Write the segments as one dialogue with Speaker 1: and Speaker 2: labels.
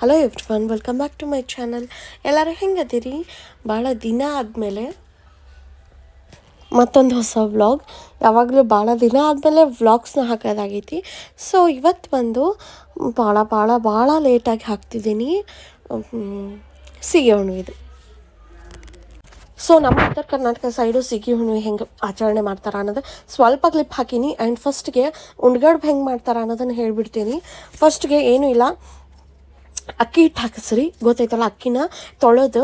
Speaker 1: Hello everyone welcome back to my channel ಎಲ್ಲರೂ ಹೆಂಗದಿರಿ? ಭಾಳ ದಿನ ಆದಮೇಲೆ ಮತ್ತೊಂದು ಹೊಸ ವ್ಲಾಗ್ ಯಾವಾಗಲೂ ಭಾಳ ದಿನ ಆದಮೇಲೆ ವ್ಲಾಗ್ಸ್ನ ಹಾಕೋದಾಗೈತಿ. ಸೊ ಇವತ್ತು ಬಂದು ಭಾಳ ಭಾಳ ಭಾಳ ಲೇಟಾಗಿ ಹಾಕ್ತಿದ್ದೀನಿ. ಸಿಗಿ ಇದು. ಸೊ ನಮ್ಮ ಉತ್ತರ ಕರ್ನಾಟಕ ಸೈಡು ಸಿಗಿ ಹುಣ್ಣಿಮೆ ಹೆಂಗೆ ಆಚರಣೆ ಮಾಡ್ತಾರೆ ಅನ್ನೋದು ಸ್ವಲ್ಪ ಕ್ಲಿಪ್ ಹಾಕೀನಿ. ಆ್ಯಂಡ್ ಫಸ್ಟ್ಗೆ ಉಂಡ್ಗಡ್ಬು ಹೆಂಗೆ ಮಾಡ್ತಾರೆ ಅನ್ನೋದನ್ನು ಹೇಳಿಬಿಡ್ತೀನಿ. ಫಸ್ಟ್ಗೆ ಏನೂ ಇಲ್ಲ. ಅಕ್ಕಿ ಹಿಟ್ಟು ಹಾಕಿಸ್ರಿ. ಗೊತ್ತೈತಲ್ಲ ಅಕ್ಕಿನ ತೊಳೆದು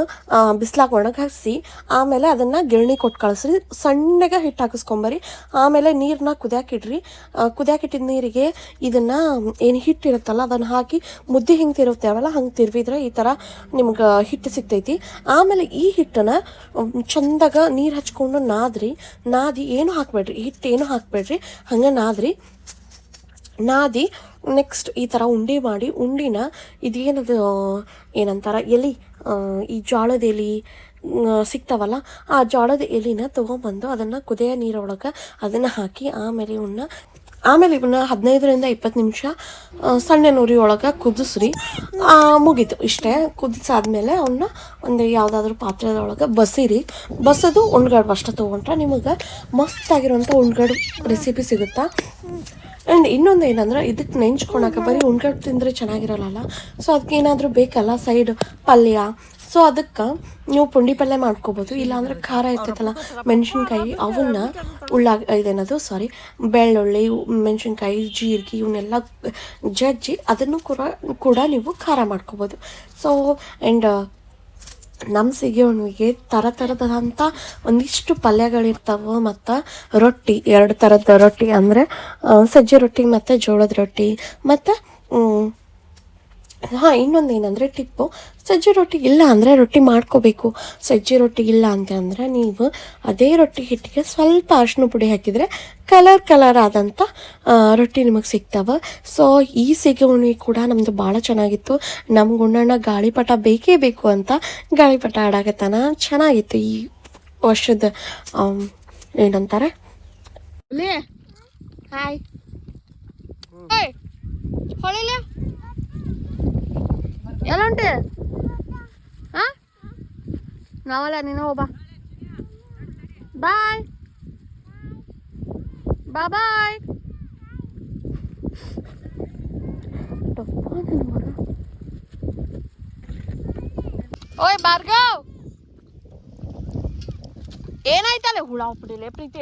Speaker 1: ಬಿಸ್ಲಾಗ ಒಣಗಿ ಆಮೇಲೆ ಅದನ್ನು ಗಿರಣಿ ಕೊಟ್ಟು ಕಳಿಸ್ರಿ. ಸಣ್ಣಗೆ ಹಿಟ್ಟು ಹಾಕಿಸ್ಕೊಂಬರಿ. ಆಮೇಲೆ ನೀರನ್ನ ಕುದಿಯಾಕಿಡ್ರಿ ಕುದಿಯಾಕಿಟ್ಟಿದ ನೀರಿಗೆ ಇದನ್ನು, ಏನು ಹಿಟ್ಟು ಇರುತ್ತಲ್ಲ, ಅದನ್ನು ಹಾಕಿ ಮುದ್ದೆ ಹಿಂಗೆ ತಿರುತ್ತೇವಲ್ಲ ಹಂಗೆ ತಿರುವಿದ್ರೆ ಈ ಥರ ನಿಮ್ಗೆ ಹಿಟ್ಟು ಸಿಗ್ತೈತಿ. ಆಮೇಲೆ ಈ ಹಿಟ್ಟನ್ನು ಚಂದಾಗ ನೀರು ಹಚ್ಕೊಂಡು ನಾದ್ರಿ. ನಾದಿ ಏನು ಹಾಕಬೇಡ್ರಿ. ಹಿಟ್ಟು ಏನು ಹಾಕಬೇಡ್ರಿ. ಹಂಗೆ ನಾದ್ರಿ. ನಾದಿ ನೆಕ್ಸ್ಟ್ ಈ ಥರ ಉಂಡೆ ಮಾಡಿ, ಉಂಡಿನ ಇದೇನದು ಏನಂತಾರೆ, ಎಲೆ ಈ ಜೋಳದ ಎಲೆ ಸಿಗ್ತಾವಲ್ಲ, ಆ ಜೋಳದ ಎಲಿನ ತೊಗೊಂಬಂದು ಅದನ್ನು ಕುದಿಯ ನೀರೊಳಗೆ ಅದನ್ನು ಹಾಕಿ, ಆಮೇಲೆ ಇವನ್ನ ಆಮೇಲೆ ಇವನ್ನ ಹದಿನೈದರಿಂದ ಇಪ್ಪತ್ತು ನಿಮಿಷ ಸಣ್ಣ ನುರಿ ಒಳಗೆ ಕುದಿಸ್ರಿ. ಮುಗೀತು. ಇಷ್ಟೇ, ಕುದಿಸಾದ್ಮೇಲೆ ಅವನ್ನ ಒಂದು ಯಾವುದಾದ್ರೂ ಪಾತ್ರೆದೊಳಗೆ ಬಸಿರಿ. ಬಸದು ಉಣ್ಗಡ್ಬು ಅಷ್ಟೇ ತೊಗೊಂಡ್ರೆ ನಿಮಗೆ ಮಸ್ತಾಗಿರುವಂಥ ಉಣ್ಗಡ್ಬು ರೆಸಿಪಿ ಸಿಗುತ್ತಾ? ಆ್ಯಂಡ್ ಇನ್ನೊಂದು ಏನಂದ್ರೆ ಇದಕ್ಕೆ ನೆಂಚ್ಕೊಳಕ್ಕೆ ಬರೀ ಉಣ್ಗಡ್ಬು ತಿಂದರೆ ಚೆನ್ನಾಗಿರಲ್ಲ ಸೊ ಅದಕ್ಕೆ ಏನಾದರೂ ಬೇಕಲ್ಲ? ಸೈಡ್ ಪಲ್ಯ ಸೊ ಅದಕ್ಕೆ ನೀವು ಪುಂಡಿ ಪಲ್ಯ ಮಾಡ್ಕೋಬೋದು. ಇಲ್ಲಾಂದ್ರೆ ಖಾರ ಇರ್ತೈತಲ್ಲ ಮೆಣಸಿನ್ಕಾಯಿ, ಅವನ್ನ ಉಳ್ಳಾಗ, ಇದೇನದು ಸಾರಿ ಬೆಳ್ಳುಳ್ಳಿ, ಮೆಣಸಿನ್ಕಾಯಿ, ಜೀರಿಗೆ ಇವನ್ನೆಲ್ಲ ಜಜ್ಜಿ ಅದನ್ನು ಕೂಡ ಕೂಡ ನೀವು ಖಾರ ಮಾಡ್ಕೋಬೋದು. ಸೊ ಆ್ಯಂಡ್ ನಮ್ಮ ಸಿಗಿ ಹುಣ್ಣಿಗೆ ಥರ ಥರದಂಥ ಒಂದಿಷ್ಟು ಪಲ್ಯಗಳಿರ್ತಾವೆ ಮತ್ತು ರೊಟ್ಟಿ, ಎರಡು ಥರದ ರೊಟ್ಟಿ ಅಂದರೆ ಸಜ್ಜೆ ರೊಟ್ಟಿ ಮತ್ತು ಜೋಳದ ರೊಟ್ಟಿ, ಮತ್ತು ಹಾಂ, ಇನ್ನೊಂದು ಏನಂದರೆ ಟಿಪ್ಪು. ಸಜ್ಜೆ ರೊಟ್ಟಿ ಇಲ್ಲ ಅಂದರೆ ರೊಟ್ಟಿ ಮಾಡ್ಕೋಬೇಕು. ಸಜ್ಜೆ ರೊಟ್ಟಿ ಇಲ್ಲ ಅಂತ ಅಂದರೆ ನೀವು ಅದೇ ರೊಟ್ಟಿ ಹಿಟ್ಟಿಗೆ ಸ್ವಲ್ಪ ಅರಿಶಿನ ಪುಡಿ ಹಾಕಿದರೆ ಕಲರ್ ಕಲರ್ ಆದಂಥ ರೊಟ್ಟಿ ನಿಮಗೆ ಸಿಗ್ತಾವೆ. ಸೊ ಈ ಸಿಗಿ ಹುಣ್ಣಿಮೆ ಕೂಡ ನಮ್ಮದು ಭಾಳ ಚೆನ್ನಾಗಿತ್ತು. ನಮ್ಮ ಗುಂಡಣ್ಣ ಗಾಳಿಪಟ ಬೇಕೇ ಬೇಕು ಅಂತ ಗಾಳಿಪಟ ಆಡಾಕತ್ತಾನ. ಚೆನ್ನಾಗಿತ್ತು ಈ ವರ್ಷದ ಏನಂತಾರೆ? ಹಾಯ್. ಹೊಳಿಲ್ಲ. ಎಲ್ಲ ಉಂಟು ಹಾಂ ನಾವಲ್ಲ ನೀನು ಹೋಗ ಬಾಯ್ ಬಾ ಬಾಯ್ ಓಯ್ ಭಾರ್ಗವ್ ಏನಾಯ್ತಲ್ಲ ಹುಳ ಉಪ್ಪಿಡಿಲೆ ಪ್ರೀತಿ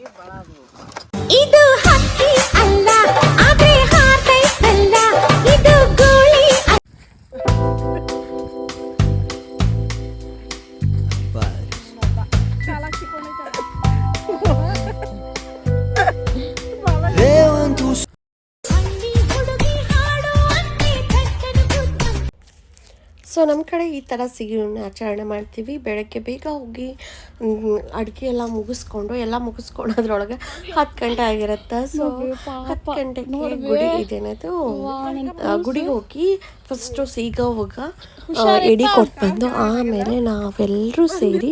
Speaker 2: ಇದು
Speaker 1: ಸೊ ನಮ್ಮ ಕಡೆ ಈ ಥರ ಸಿಹಿಯನ್ನು ಆಚರಣೆ ಮಾಡ್ತೀವಿ. ಬೆಳಗ್ಗೆ ಬೇಗ ಹೋಗಿ ಅಡುಗೆ ಎಲ್ಲ ಮುಗಿಸ್ಕೊಂಡು ಎಲ್ಲ ಮುಗಿಸ್ಕೊಂಡು ಅದ್ರೊಳಗೆ ಹತ್ತು ಗಂಟೆ ಆಗಿರುತ್ತೆ. ಸೊ ಹತ್ತು ಗಂಟೆಗೆ ಗುಡಿ ಇದೇನದು? ಗುಡಿಗೆ ಹೋಗಿ ಫಸ್ಟು ಸೀಗ ಹೋಗ ಎಡಿ ಕೊಟ್ಟು ಬಂದು ಆಮೇಲೆ ನಾವೆಲ್ಲರೂ ಸೇರಿ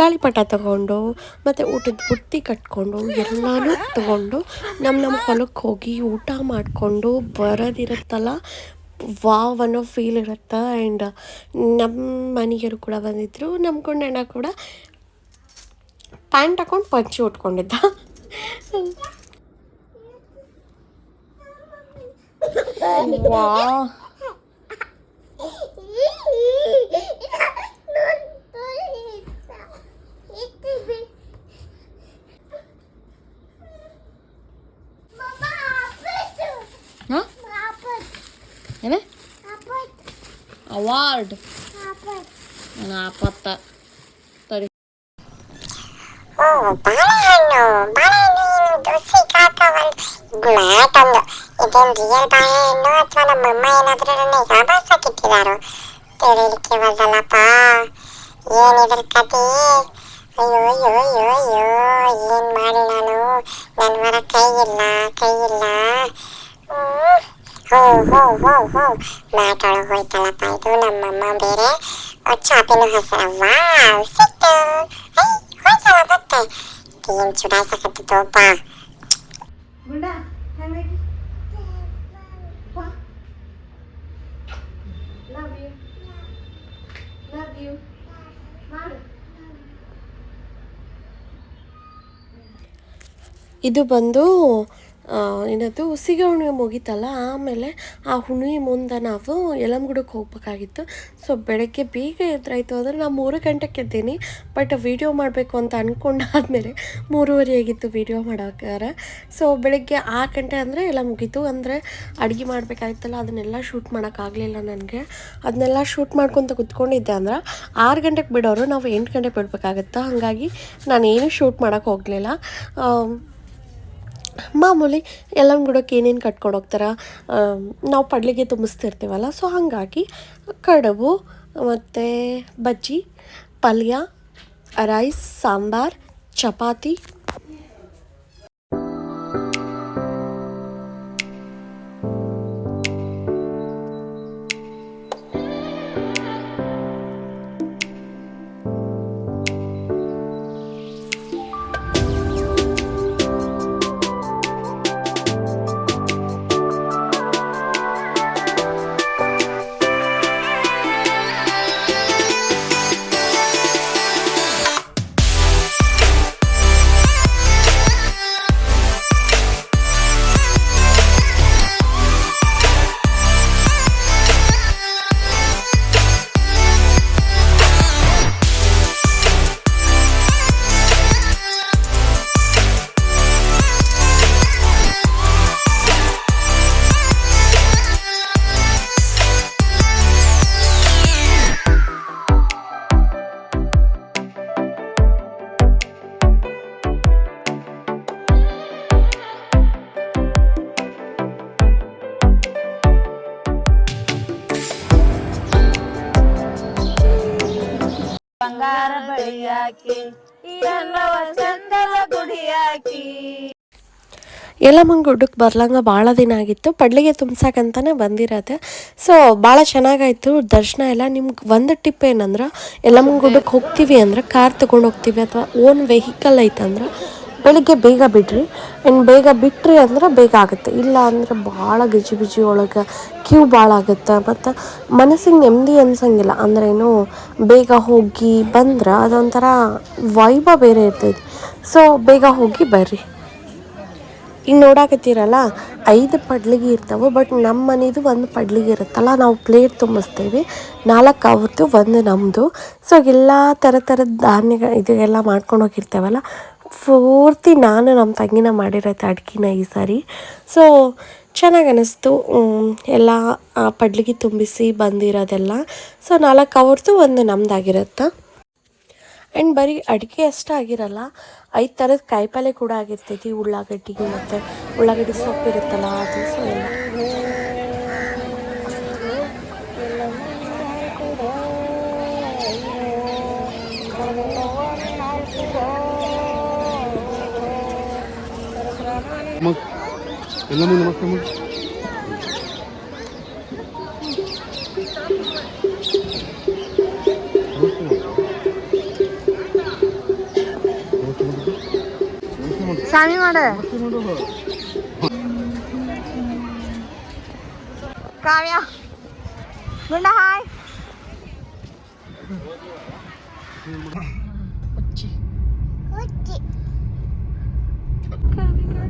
Speaker 1: ಗಾಳಿಪಟ ತಗೊಂಡು ಮತ್ತು ಊಟದ ಬುತ್ತಿ ಕಟ್ಕೊಂಡು ಎಲ್ಲನೂ ತಗೊಂಡು ನಮ್ಮ ನಮ್ಮ ಹೊಲಕ್ಕೆ ಹೋಗಿ ಊಟ ಮಾಡಿಕೊಂಡು ಬರೋದಿರುತ್ತಲ್ಲ ವಾವ್ ಅನ್ನೋ ಫೀಲ್ ಇರುತ್ತೆ ಆ್ಯಂಡ್ ನಮ್ಮ ಮನೆಯವರು ಕೂಡ ಬಂದಿದ್ದರು ನಮ್ಮ ಗುಂಡಣ್ಣ ಕೂಡ ಪ್ಯಾಂಟ್ ಹಾಕೊಂಡು ಪಂಚಿ ಉಟ್ಕೊಂಡಿದ್ದ ವಾ ಏನೇ ಅವಾರ್ಡ್ ನಾಪತ್ತ ಸರಿ
Speaker 3: ಬಾಳೆಹಣ್ಣು ಬಾಳೆಹಣ್ಣು ಏನು ದೋಸೆ ಕಾಕವಲ್ ಮ್ಯಾಟ್ ಒಂದು ಇದೇನು ರಿಯಲ್ ಬಾಳೆಹಣ್ಣು ಅಥವಾ ನಮ್ಮಮ್ಮ ಏನಾದರೂ ನನ್ನ ಯಾಬಾಸಕ್ಕಿಟ್ಟಿದ್ದಾರೋ ತಿಳಿಲಿಕ್ಕೆ ಬದಲಪ್ಪ ಏನಿದ್ರ ಕತೆ ಅಯ್ಯೋ ಅಯ್ಯೋ ಅಯ್ಯೋ ಅಯ್ಯೋ ಏನು ಮಾಡಿ ನಾನು ನನ್ನ ಮರ ಕೈ ಇಲ್ಲ ಕೈ ಇಲ್ಲ ಹ್ಮ್. ಹೋ ಹೋ ಹೋ ಹೋ ಮ್ಯಾಟ್ ಒಳಗೆ ಹೋಯ್ತಲ್ಲಪ್ಪ ಇದು ನಮ್ಮಮ್ಮ ಬೇರೆ ಚಾಪಿನ ಹೆಸರ ವಾವ್ ಸಿಕ್ತು ಐ ಹೋಯ್ತಲ್ಲ ಮತ್ತೆ ಏನ್ ಚುಡಾಯಿಸಕತ್ತಿತ್ತೋಪ್ಪ
Speaker 1: ಗುಂಡ ಹೆಂಗಾಗಿ ಲವ್ ಯು ಲವ್ ಯು ಮಾಡು ಇದು ಬಂದು ಆ, ಏನದು ಸಿಗ ಹುಣ್ಣಿಮೆ ಮುಗೀತಲ್ಲ, ಆಮೇಲೆ ಆ ಹುಣ್ಣಿಮೆ ಮುಂದೆ ನಾವು ಯಲಮಗುಡಕ್ಕೆ ಹೋಗ್ಬೇಕಾಗಿತ್ತು. ಸೊ ಬೆಳಗ್ಗೆ ಬೇಗ ಎದ್ರಾಯ್ತು. ಅಂದರೆ ನಾನು ಮೂರು ಗಂಟೆಗೆ ಎದ್ದೀನಿ. ಬಟ್ ವೀಡಿಯೋ ಮಾಡಬೇಕು ಅಂತ ಅಂದ್ಕೊಂಡಾದ್ಮೇಲೆ ಮೂರುವರೆ ಆಗಿತ್ತು ವೀಡಿಯೋ ಮಾಡೋಕ್ಕಾರೆ ಸೊ ಬೆಳಗ್ಗೆ ಆ ಗಂಟೆ ಅಂದರೆ ಎಲ್ಲ ಮುಗೀತು. ಅಂದರೆ ಅಡುಗೆ ಮಾಡಬೇಕಾಗಿತ್ತಲ್ಲ ಅದನ್ನೆಲ್ಲ ಶೂಟ್ ಮಾಡೋಕ್ಕಾಗಲಿಲ್ಲ ನನಗೆ. ಅದನ್ನೆಲ್ಲ ಶೂಟ್ ಮಾಡ್ಕೊತ ಕುತ್ಕೊಂಡಿದ್ದೆ ಅಂದ್ರೆ ಆರು ಗಂಟೆಗೆ ಬಿಡೋರು, ನಾವು ಎಂಟು ಗಂಟೆಗೆ ಬಿಡಬೇಕಾಗತ್ತೆ? ಹಾಗಾಗಿ ನಾನು ಏನು ಶೂಟ್ ಮಾಡೋಕ್ಕೆ ಹೋಗಲಿಲ್ಲ ಮಾಮೂಲಿ ಯಲ್ಲಮ್ಮಗುಡಕ್ಕೆ ಏನೇನು ಕಟ್ಕೊಂಡು ಹೋಗ್ತಾರೆ ನಾವು ಪಡ್ಲಿಗೆ ತುಂಬಿಸ್ತಿರ್ತೀವಲ್ಲ ಸೊ ಹಾಗಾಗಿ ಕಡುಬು ಮತ್ತು ಬಜ್ಜಿ, ಪಲ್ಯ ರೈಸ್ ಸಾಂಬಾರ್, ಚಪಾತಿ.
Speaker 4: ಬಳಿಯಾಕಿ ಈ ಚಂದದ
Speaker 1: ಗುಡ್ಡಕ್ಕೆ ಬರ್ಲಂಗ ಭಾಳ ದಿನ ಆಗಿತ್ತು. ಪಡ್ಲಿಗೆ ತುಂಬ್ಸಕ್ಕಂತಾನೆ ಬಂದಿರತ್ತೆ. ಸೊ ಭಾಳ ಚೆನ್ನಾಗಾಯ್ತು ದರ್ಶನ ಎಲ್ಲ. ನಿಮ್ಗೆ ಒಂದು ಟಿಪ್ ಏನಂದ್ರೆ ಯಲ್ಲಮ್ಮನ ಗುಡ್ಡಕ್ಕೆ ಹೋಗ್ತೀವಿ ಅಂದ್ರೆ, ಕಾರ್ ತಗೊಂಡು ಹೋಗ್ತೀವಿ ಅಥವಾ ಓನ್ ವೆಹಿಕಲ್ ಐತಂದ್ರೆ ಬೆಳಿಗ್ಗೆ ಬೇಗ ಬಿಡ್ರಿ. ಆ್ಯಂಡ್ ಬೇಗ ಬಿಟ್ರಿ ಅಂದ್ರೆ ಬೇಗ ಆಗುತ್ತೆ. ಇಲ್ಲ ಅಂದ್ರೆ ಭಾಳ ಗಿಜಿ ಬಿಜಿ ಒಳಗೆ ಕ್ಯೂ ಭಾಳ ಆಗುತ್ತೆ. ಮತ್ತು ಮನಸ್ಸಿಗೆ ನೆಮ್ಮದಿ ಅನ್ಸಂಗಿಲ್ಲ. ಅಂದ್ರೆ ಏನು, ಬೇಗ ಹೋಗಿ ಬಂದ್ರೆ ಅದೊಂಥರ ವೈಬ ಬೇರೆ ಇರ್ತೈತಿ. ಸೊ ಬೇಗ ಹೋಗಿ ಬರ್ರಿ. ಈಗ ನೋಡಾಕತ್ತೀರಲ್ಲ, ಐದು ಪಡ್ಲಿಗೆ ಇರ್ತಾವೆ ಬಟ್ ನಮ್ಮ ಮನೇದು ಒಂದು ಪಡ್ಲಿಗೆ ಇರುತ್ತಲ್ಲ, ನಾವು ಪ್ಲೇಟ್ ತುಂಬಿಸ್ತೇವೆ. ನಾಲ್ಕು ಅವ್ರದ್ದು ಒಂದು ನಮ್ಮದು ಸೊ ಎಲ್ಲ ಥರ ಥರದ ಧಾನ್ಯಗಳು ಎಲ್ಲ ಮಾಡ್ಕೊಂಡು ಹೋಗಿರ್ತೇವಲ್ಲ ಪೂರ್ತಿ ನಾನು ನಮ್ಮ ತಂಗಿನ ಮಾಡಿರೋದು ಅಡ್ಗೆನ ಈ ಸಾರಿ. ಸೊ ಚೆನ್ನಾಗಿ ಅನ್ನಿಸ್ತು ಎಲ್ಲ ಪಡ್ಲಿಗೆ ತುಂಬಿಸಿ ಬಂದಿರೋದೆಲ್ಲ. ಸೊ ನಾಲ್ಕು ಅವ್ರದ್ದು ಒಂದು ನಮ್ದಾಗಿರುತ್ತೆ. ಆ್ಯಂಡ್ ಬರೀ ಅಡುಗೆ ಅಷ್ಟೇ ಆಗಿರಲ್ಲ, ಐದು ಥರದ ಕಾಯಿಪಲ್ಲೆ ಕೂಡ ಆಗಿರ್ತೈತಿ. ಉಳ್ಳಾಗಡ್ಡಿಗೆ ಮತ್ತು ಉಳ್ಳಾಗಡ್ಡಿ ಸೊಪ್ಪು ಇರುತ್ತಲ್ಲ ಅದು ಸೊ ಎಲ್ಲ.
Speaker 5: मग त्यांना म्हणू मग
Speaker 1: मग স্বামী মারে কামিয়া গুন্ডা হাই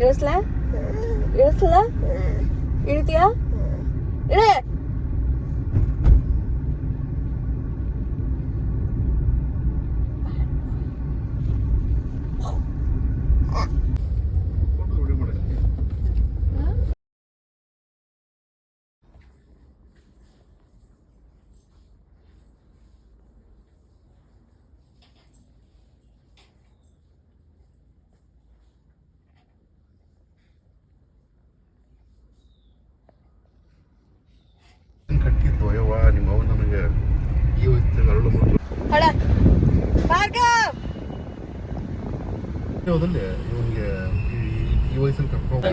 Speaker 1: இழுத்துல
Speaker 5: இழுத்துல இழுத்தியா இழு ಅದಲ್ಲೇ ಇವನಿಗೆ ಈ ವಯಸ್ಸಲ್ಲಿ ಕರ್ಕೊಂಡು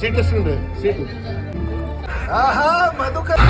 Speaker 5: ಸೀಟ್ ಎಷ್ಟುಂಟು ಸೀಟು
Speaker 6: ಆಹಾ ಮಧುಕರ್